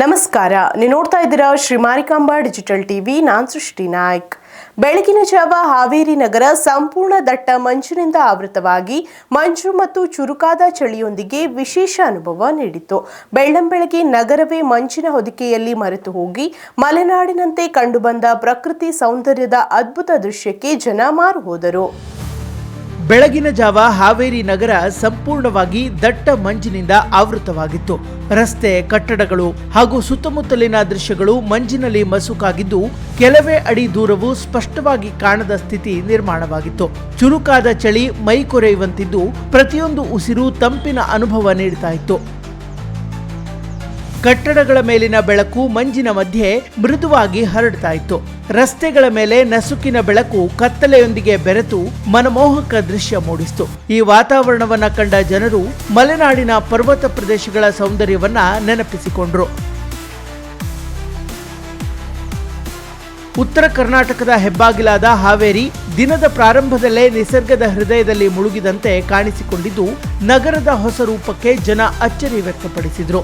ನಮಸ್ಕಾರ. ನೀವು ನೋಡ್ತಾ ಇದ್ದೀರಾ ಶ್ರೀ ಮಾರಿಕಾಂಬಾ ಡಿಜಿಟಲ್ ಟಿವಿ. ನಾನು ಸೃಷ್ಟಿ ನಾಯ್ಕ್. ಬೆಳಗಿನ ಜಾವ ಹಾವೇರಿ ನಗರ ಸಂಪೂರ್ಣ ದಟ್ಟ ಮಂಜಿನಿಂದ ಆವೃತವಾಗಿ ಮಂಜು ಮತ್ತು ಚುರುಕಾದ ಚಳಿಯೊಂದಿಗೆ ವಿಶೇಷ ಅನುಭವ ನೀಡಿತು ಬೆಳ್ಳಂಬೆಳಗ್ಗೆ ನಗರವೇ ಮಂಜಿನ ಹೊದಿಕೆಯಲ್ಲಿ ಮರೆತು ಹೋಗಿ ಮಲೆನಾಡಿನಂತೆ ಕಂಡುಬಂದ ಪ್ರಕೃತಿ ಸೌಂದರ್ಯದ ಅದ್ಭುತ ದೃಶ್ಯಕ್ಕೆ ಜನ ಮಾರು ಹೋದರು. ಬೆಳಗಿನ ಜಾವ ಹಾವೇರಿ ನಗರ ಸಂಪೂರ್ಣವಾಗಿ ದಟ್ಟ ಮಂಜಿನಿಂದ ಆವೃತವಾಗಿತ್ತು. ರಸ್ತೆ, ಕಟ್ಟಡಗಳು ಹಾಗೂ ಸುತ್ತಮುತ್ತಲಿನ ದೃಶ್ಯಗಳು ಮಂಜಿನಲ್ಲಿ ಮಸುಕಾಗಿದ್ದು, ಕೆಲವೇ ಅಡಿ ದೂರವು ಸ್ಪಷ್ಟವಾಗಿ ಕಾಣದ ಸ್ಥಿತಿ ನಿರ್ಮಾಣವಾಗಿತ್ತು. ಚುರುಕಾದ ಚಳಿ ಮೈ ಕೊರೆಯುವಂತಿದ್ದು, ಪ್ರತಿಯೊಂದು ಉಸಿರು ತಂಪಿನ ಅನುಭವ ನೀಡುತ್ತಾ ಇತ್ತು. ಕಟ್ಟಡಗಳ ಮೇಲಿನ ಬೆಳಕು ಮಂಜಿನ ಮಧ್ಯೆ ಮೃದುವಾಗಿ ಹರಡ್ತಾ ಇತ್ತು. ರಸ್ತೆಗಳ ಮೇಲೆ ನಸುಕಿನ ಬೆಳಕು ಕತ್ತಲೆಯೊಂದಿಗೆ ಬೆರೆತು ಮನಮೋಹಕ ದೃಶ್ಯ ಮೂಡಿಸಿತು. ಈ ವಾತಾವರಣವನ್ನ ಕಂಡ ಜನರು ಮಲೆನಾಡಿನ ಪರ್ವತ ಪ್ರದೇಶಗಳ ಸೌಂದರ್ಯವನ್ನ ನೆನಪಿಸಿಕೊಂಡ್ರು. ಉತ್ತರ ಕರ್ನಾಟಕದ ಹೆಬ್ಬಾಗಿಲಾದ ಹಾವೇರಿ ದಿನದ ಪ್ರಾರಂಭದಲ್ಲೇ ನಿಸರ್ಗದ ಹೃದಯದಲ್ಲಿ ಮುಳುಗಿದಂತೆ ಕಾಣಿಸಿಕೊಂಡಿದ್ದು, ನಗರದ ಹೊಸ ರೂಪಕ್ಕೆ ಜನ ಅಚ್ಚರಿ ವ್ಯಕ್ತಪಡಿಸಿದ್ರು.